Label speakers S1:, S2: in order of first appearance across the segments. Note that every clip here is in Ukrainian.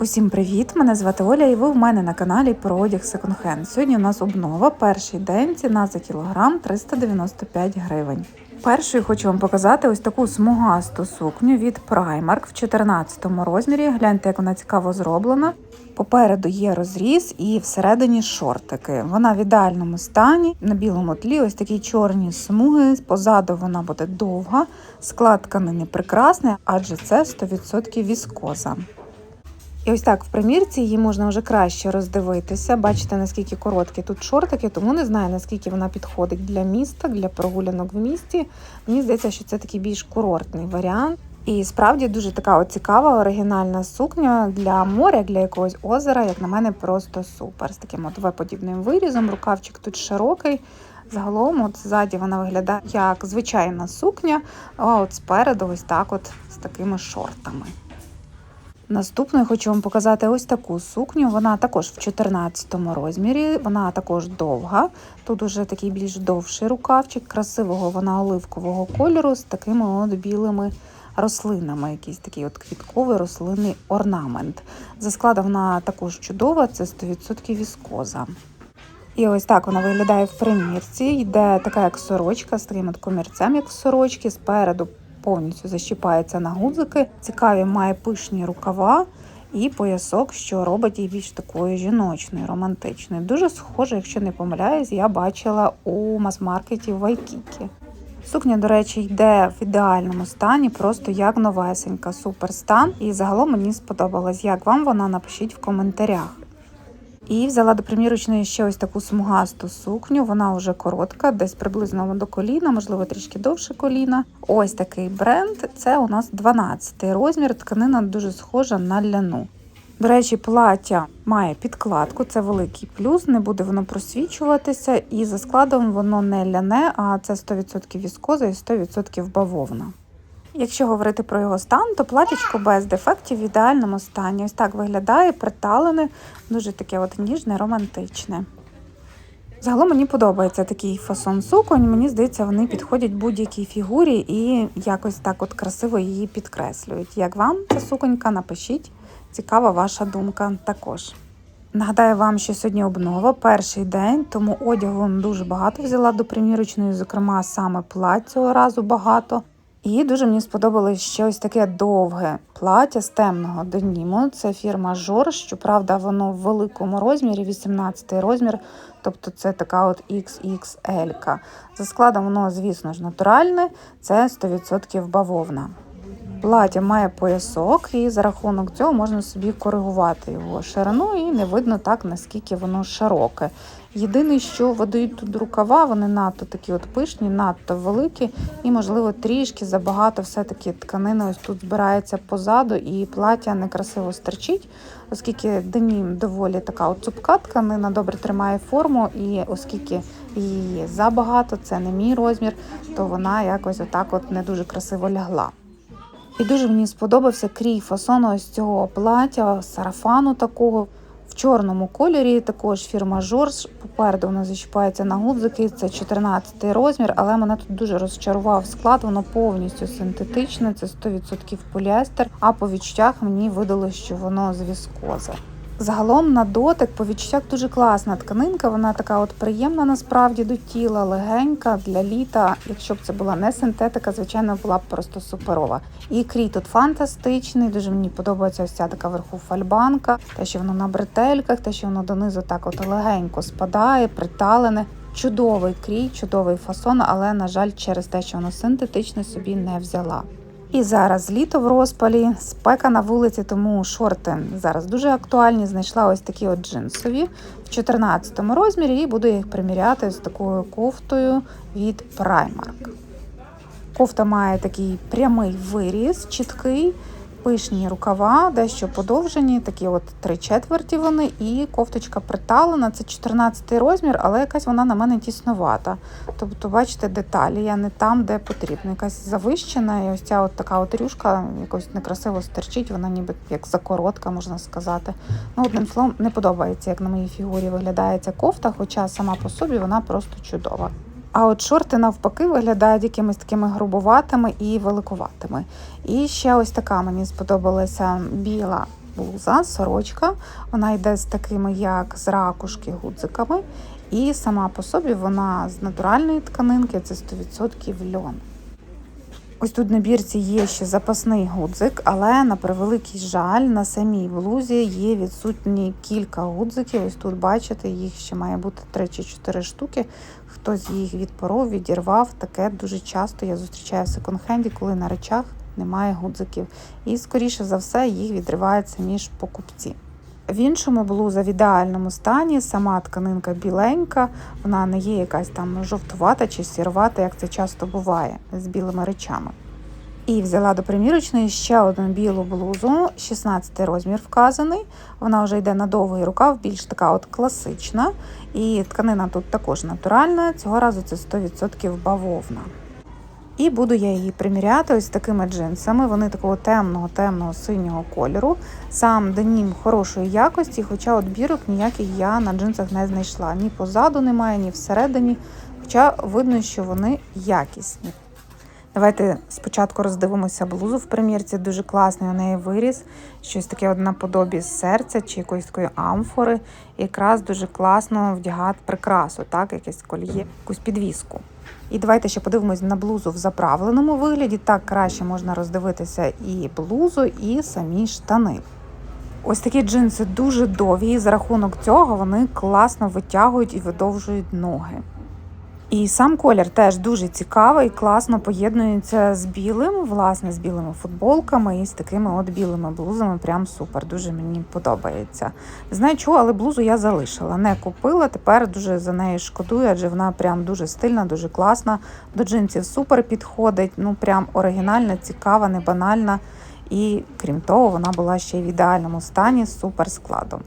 S1: Усім привіт! Мене звати Оля, і ви в мене на каналі про одяг секонд-хенд. Сьогодні у нас обнова. Перший день ціна за кілограм 395 гривень. Першою хочу вам показати ось таку смугасту сукню від Primark в 14 розмірі. Гляньте, як вона цікаво зроблена. Попереду є розріз і всередині шортики. Вона в ідеальному стані. На білому тлі ось такі чорні смуги. Позаду вона буде довга. Склад тканини прекрасний, адже це 100% віскоза. І ось так в примірці її можна вже краще роздивитися. Бачите, наскільки короткі тут шортики, тому не знаю, наскільки вона підходить для міста, для прогулянок в місті. Мені здається, що це такий більш курортний варіант. І справді дуже така цікава оригінальна сукня для моря, для якогось озера, як на мене, просто супер. З таким от В-подібним вирізом. Рукавчик тут широкий. Загалом, от ззаді вона виглядає як звичайна сукня, а от спереду ось так от з такими шортами. Наступною хочу вам показати ось таку сукню. Вона також в 14 розмірі, вона також довга. Тут уже такий більш довший рукавчик, красивого вона оливкового кольору з такими от білими рослинами, якийсь такий от квітковий рослинний орнамент. За складом вона також чудова, це 100% віскоза. І ось так вона виглядає в примірці. Йде така, як сорочка з таким от комірцем, як в сорочки, спереду повністю защіпається на гудзики. Цікаві має пишні рукава і поясок, що робить її більш такою жіночною, романтичною. Дуже схоже, якщо не помиляюсь, я бачила у мас-маркеті в Вайкікі. Сукня, до речі, йде в ідеальному стані, просто як новесенька, супер стан. І загалом мені сподобалось. Як вам вона напишіть в коментарях. І взяла до примірочної ще ось таку смугасту сукню. Вона вже коротка, десь приблизно до коліна, можливо, трішки довше коліна. Ось такий бренд. Це у нас 12 розмір. Тканина дуже схожа на ляну. До речі, плаття має підкладку, це великий плюс, не буде воно просвічуватися, і за складом воно не ляне, а це 100% віскоза і 100% бавовна. Якщо говорити про його стан, то платічко без дефектів в ідеальному стані. Ось так виглядає, приталене, дуже таке от ніжне, романтичне. Загалом мені подобається такий фасон суконь. Мені здається, вони підходять будь-якій фігурі і якось так от красиво її підкреслюють. Як вам ця суконька, напишіть. Цікава ваша думка також. Нагадаю вам, що сьогодні обнова, перший день, тому одягу дуже багато взяла до примірочної, зокрема, саме плать цього разу багато. І дуже мені сподобалось ще ось таке довге плаття з темного деніму. Це фірма Жор. Щоправда, воно в великому розмірі, 18 розмір, тобто це така от XXL. -ка. За складом воно, звісно ж, натуральне, це 100% бавовна. Плаття має поясок, і за рахунок цього можна собі коригувати його ширину, і не видно так, наскільки воно широке. Єдине, що видають тут рукава, вони надто такі от пишні, надто великі, і, можливо, трішки забагато все-таки тканини ось тут збирається позаду, і плаття некрасиво стерчить, оскільки денім доволі така от цупка тканина, добре тримає форму, і оскільки її забагато, це не мій розмір, то вона якось отак от не дуже красиво лягла. І дуже мені сподобався крій фасону ось цього плаття, сарафану такого. Чорному кольорі також фірма Жорж. Попереду вона зачіпається на гудзики. Це 14 розмір, але мене тут дуже розчарував склад. Воно повністю синтетичне, це 100% поліестер. А по відчуттях мені видалося, що воно з віскози. Загалом на дотик по відчуттях дуже класна тканинка. Вона така от приємна насправді до тіла, легенька для літа. Якщо б це була не синтетика, звичайно, була б просто суперова. І крій тут фантастичний. Дуже мені подобається ця така верху фальбанка, те, що воно на бретельках, те, що воно донизу так от легенько спадає, приталене. Чудовий крій, чудовий фасон, але на жаль, через те, що воно синтетичне, собі не взяла. І зараз літо в розпалі, спека на вулиці, тому шорти зараз дуже актуальні. Знайшла ось такі от джинсові в 14 розмірі і буду їх приміряти з такою кофтою від Primark. Кофта має такий прямий виріз, чіткий, пишні рукава, дещо подовжені, такі от три четверті вони, і кофточка приталена. Це 14 розмір, але якась вона на мене тіснувата. Тобто, бачите, деталі, я не там, де потрібно. Якась завищена, і ось ця от така от рюшка якось некрасиво стерчить, вона ніби як закоротка, можна сказати. Ну, Одним словом, не подобається, як на моїй фігурі виглядає ця кофта, хоча сама по собі вона просто чудова. А от шорти навпаки виглядають якимись такими грубуватими і великуватими. І ще ось така мені сподобалася біла блуза, сорочка. Вона йде з такими, як з ракушки, гудзиками. І сама по собі вона з натуральної тканинки, це 100% льон. Ось тут на бірці є ще запасний гудзик, але на превеликий жаль, на самій блузі є відсутні кілька гудзиків. Ось тут бачите, їх ще має бути 3 чи 4 штуки. Хтось їх відпоров, відірвав. Таке дуже часто я зустрічаю в секонд-хенді, коли на речах немає гудзиків. І, скоріше за все, їх відривають самі ж покупці. В іншому блуза в ідеальному стані, сама тканинка біленька, вона не є якась там жовтувата чи сірвата, як це часто буває з білими речами. І взяла до примірочної ще одну білу блузу, 16 розмір вказаний. Вона вже йде на довгий рукав, більш така от класична. І тканина тут також натуральна, цього разу це 100% бавовна. І буду я її приміряти ось такими джинсами. Вони такого темного, темного синього кольору. Сам денім хорошої якості, хоча от бірок ніяких я на джинсах не знайшла. Ні позаду немає, ні всередині. Хоча видно, що вони якісні. Давайте спочатку роздивимося блузу в примірці. Дуже класний у неї виріс. Щось таке от наподобі серця чи якоїсь такої амфори. Якраз дуже класно вдягати прикрасу, так, якесь кольє, якусь підвіску. І давайте ще подивимось на блузу в заправленому вигляді. Так краще можна роздивитися і блузу, і самі штани. Ось такі джинси дуже довгі, і за рахунок цього вони класно витягують і видовжують ноги. І сам колір теж дуже цікавий, класно поєднується з білим, власне, з білими футболками і з такими от білими блузами. Прям супер. Дуже мені подобається. Не знаю чого, але блузу я залишила. Не купила. Тепер дуже за нею шкодую, адже вона прям дуже стильна, дуже класна. До джинсів супер підходить. Ну прям оригінальна, цікава, не банальна. І крім того, вона була ще й в ідеальному стані з супер складом.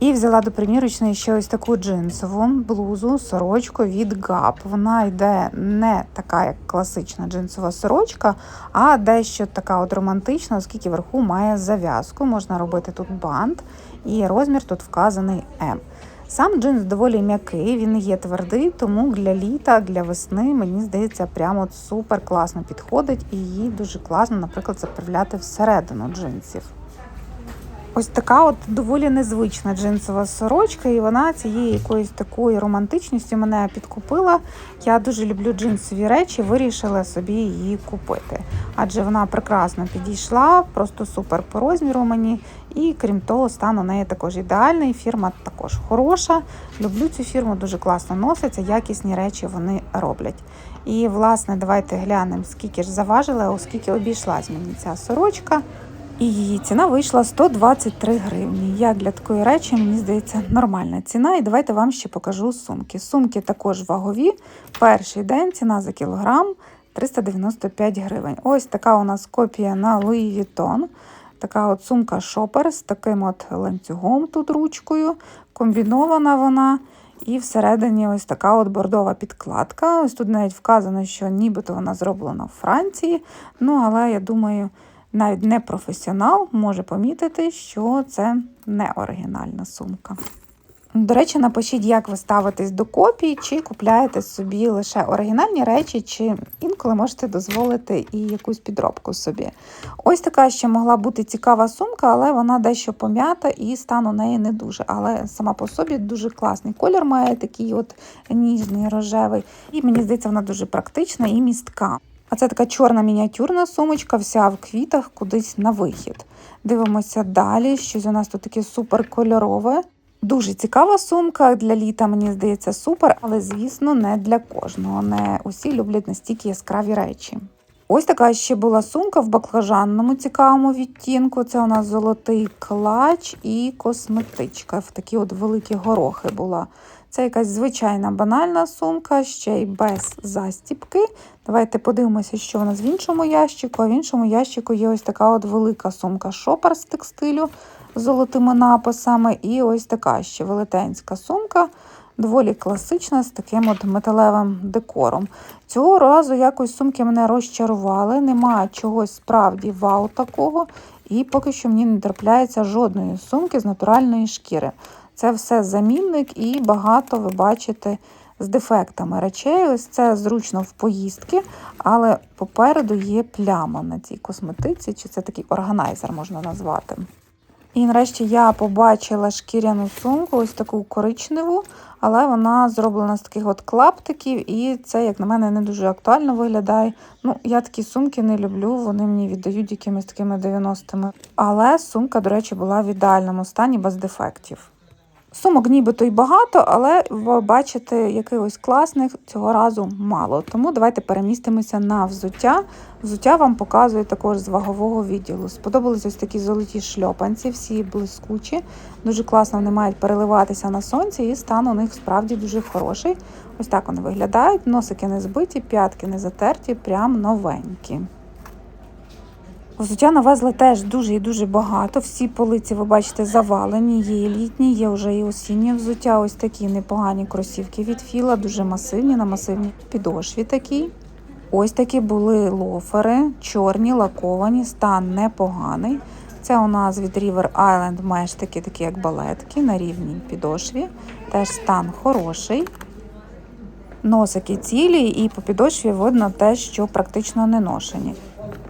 S1: І взяла до примірочної ще ось таку джинсову блузу, сорочку від Gap. Вона йде не така, як класична джинсова сорочка, а дещо така от романтична, оскільки вверху має зав'язку. Можна робити тут бант, і розмір тут вказаний М. Сам джинс доволі м'який, він є твердий, тому для літа, для весни, мені здається, прямо супер класно підходить, і її дуже класно, наприклад, заправляти всередину джинсів. Ось така от доволі незвична джинсова сорочка, і вона цієї якоїсь такої романтичності мене підкупила. Я дуже люблю джинсові речі, вирішила собі її купити. Адже вона прекрасно підійшла, просто супер по розміру мені. І крім того, стан у неї також ідеальний. Фірма також хороша. Люблю цю фірму, дуже класно носиться, якісні речі вони роблять. І, власне, давайте глянемо, скільки ж заважила, оскільки обійшлась мені ця сорочка. І її ціна вийшла 123 гривні. Як для такої речі, мені здається, нормальна ціна. І давайте вам ще покажу сумки. Сумки також вагові. Перший день ціна за кілограм 395 гривень. Ось така у нас копія на Louis Vuitton. Така от сумка шопер з таким от ланцюгом тут ручкою. Комбінована вона. І всередині ось така от бордова підкладка. Ось тут навіть вказано, що нібито вона зроблена в Франції. Ну, але я думаю навіть не професіонал може помітити, що це не оригінальна сумка. До речі, напишіть, як ви ставитесь до копій, чи купляєте собі лише оригінальні речі, чи інколи можете дозволити і якусь підробку собі. Ось така ще могла бути цікава сумка, але вона дещо пом'ята і стан у неї не дуже. Але сама по собі дуже класний колір має такий от ніжний рожевий. І мені здається, вона дуже практична і містка. А це така чорна мініатюрна сумочка, вся в квітах кудись на вихід. Дивимося далі. Щось у нас тут таке супер кольорове. Дуже цікава сумка для літа, мені здається, супер, але, звісно, не для кожного. Не усі люблять настільки яскраві речі. Ось така ще була сумка в баклажанному цікавому відтінку. Це у нас золотий клач і косметичка. В такі от великі горохи була. Це якась звичайна банальна сумка, ще й без застіпки. Давайте подивимося, що у нас в іншому ящику. А в іншому ящику є ось така от велика сумка шопер з текстилю з золотими написами. І ось така ще велетенська сумка, доволі класична, з таким от металевим декором. Цього разу якось сумки мене розчарували, немає чогось справді вау такого. І поки що мені не трапляється жодної сумки з натуральної шкіри. Це все замінник і багато ви бачите з дефектами речей. Ось це зручно в поїздки, але попереду є пляма на цій косметиці, чи це такий органайзер можна назвати. І нарешті я побачила шкіряну сумку, ось таку коричневу, але вона зроблена з таких от клаптиків, і це, як на мене, не дуже актуально виглядає. Ну, я такі сумки не люблю, вони мені віддають якимись такими 90-ми. Але сумка, до речі, була в ідеальному стані без дефектів. Сумок нібито й багато, але ви бачите, якихось класних цього разу мало. Тому давайте перемістимося на взуття. Взуття вам показую також з вагового відділу. Сподобались ось такі золоті шльопанці, всі блискучі. Дуже класно вони мають переливатися на сонці, і стан у них справді дуже хороший. Ось так вони виглядають. Носики не збиті, п'ятки не затерті, прям новенькі. Взуття навезли теж дуже і дуже багато. Всі полиці, ви бачите, завалені. Є і літні, є вже і осіннє взуття. Ось такі непогані кросівки від філа, дуже масивні, на масивній підошві такі. Ось такі були лофери, чорні, лаковані, стан непоганий. Це у нас від River Island мештики, такі як балетки на рівній підошві. Теж стан хороший. Носики цілі, і по підошві видно те, що практично не ношені.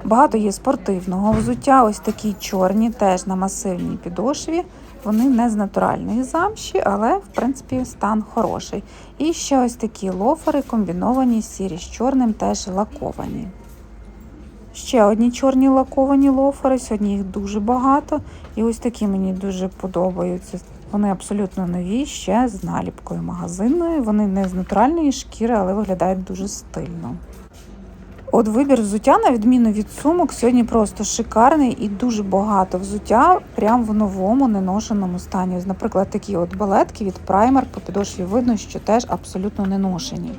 S1: Багато є спортивного взуття, ось такі чорні, теж на масивній підошві. Вони не з натуральної замші, але в принципі стан хороший. І ще ось такі лофери комбіновані, сірі з чорним, теж лаковані. Ще одні чорні лаковані лофери, сьогодні їх дуже багато. І ось такі мені дуже подобаються. Вони абсолютно нові, ще з наліпкою магазинною. Вони не з натуральної шкіри, але виглядають дуже стильно. От вибір взуття, на відміну від сумок, сьогодні просто шикарний і дуже багато взуття прямо в новому неношеному стані. Наприклад, такі от балетки від Primark по підошві видно, що теж абсолютно не ношені.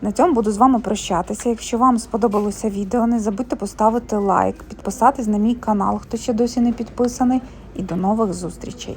S1: На цьому буду з вами прощатися. Якщо вам сподобалося відео, не забудьте поставити лайк, підписатись на мій канал, хто ще досі не підписаний, і до нових зустрічей.